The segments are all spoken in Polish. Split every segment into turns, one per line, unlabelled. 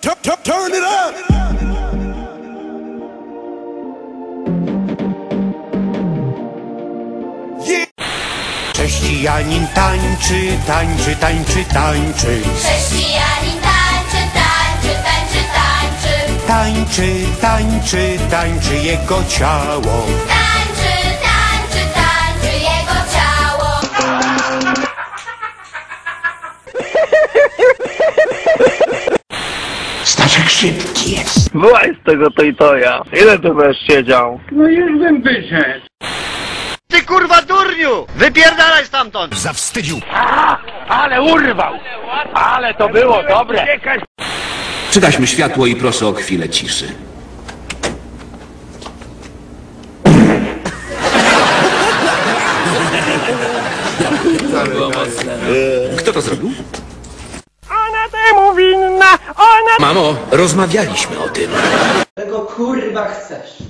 turn, it up. Yeah.
Chrześcijanin tańczy, tańczy, tańczy, tańczy.
Chrześcijanin tańczy, tańczy, tańczy, tańczy.
Tańczy, tańczy, tańczy jego ciało.
Tańczy,
Staszek szybki jest.
Byłaś z tego to i to ja. Ile tu będziesz siedział?
No już bym wyszedł.
Ty kurwa durniu! Wypierdalaj stamtąd!
Zawstydził.
Ale urwał! Ale to było dobre!
Przygaśmy światło i proszę o chwilę ciszy. Kto to zrobił? Mamo, rozmawialiśmy o tym.
Czego kurwa chcesz?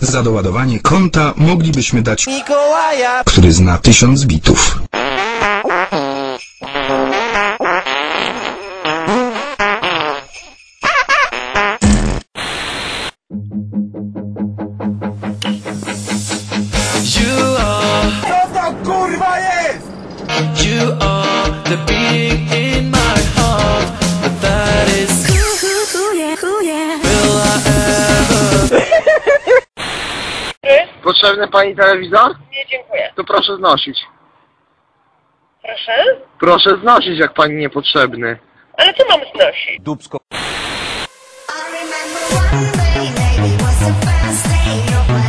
Za doładowanie konta moglibyśmy dać Mikołaja, który zna tysiąc bitów.
Potrzebny pani telewizor?
Nie, dziękuję.
To proszę znosić.
Proszę?
Proszę znosić, jak pani niepotrzebny.
Ale co mam znosić?
I remember one day, maybe was the first day